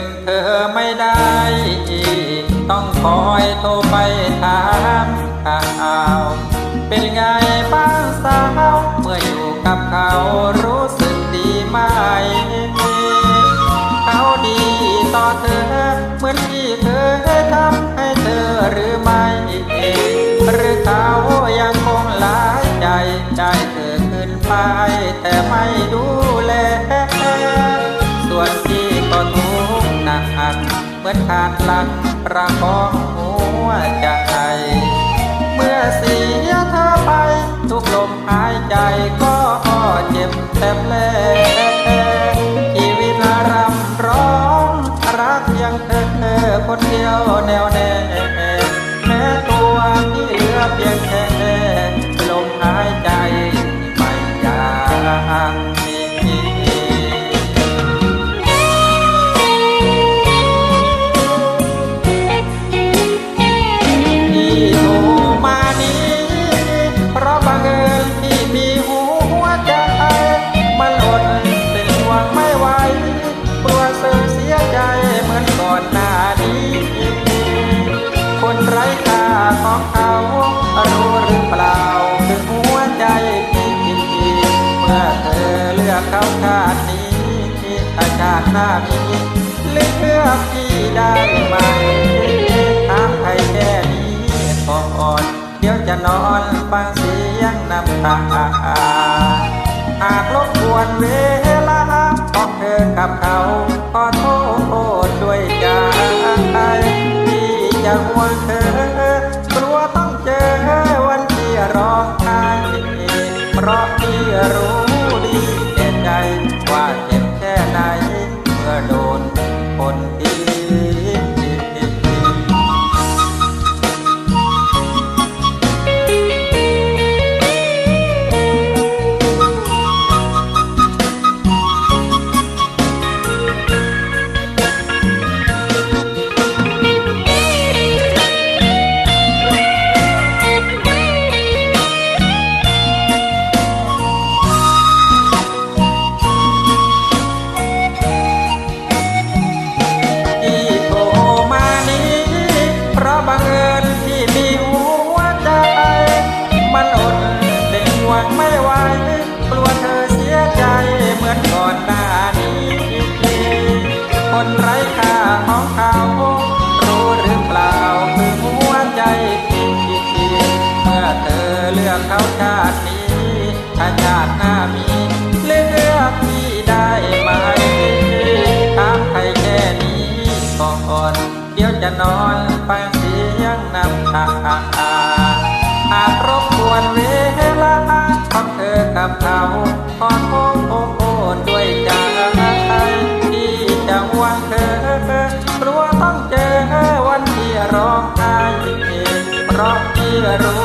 มเธอไม่ได้อีกต้องคอยโทรไปถามข่าว เป็นไงบ้างสาว เมื่ออยู่กับเขารู้สึกดีไหม เขาดีต่อเธอ เหมือนที่เธอทำให้เธอหรือไม่หรือเขายังคงหลายใจได้เธอขึ้นไปแต่ไม่ดู ขาดหลัก อเลือกเขาชาตินี้ถ้าชาติหน้ามีเลือกพี่ได้ไหมถามใครแค่นี้ก่อน เดี๋ยวจะนอนฟังเสียงน้ำตาหากรบกวนเวลาของเธอกับเขาขอโทษด้วยใจที่จะห่วงเธอ ร้ค่าของเขารู้หรือเปล่าคือหัวใจพี่เมื่อเธอเลือกเขาชาตินี้ถ้าชาติหน้ามีเลือกพี่ได้ไหมถามใครแค่นี้ก่อนเดี๋ยวจะนอนฟังเสียงน้ำตาหากรบกวนเวลาของเธอกับเขาขอโทษด้วย ร้องไห้ร้องเพื่อรู้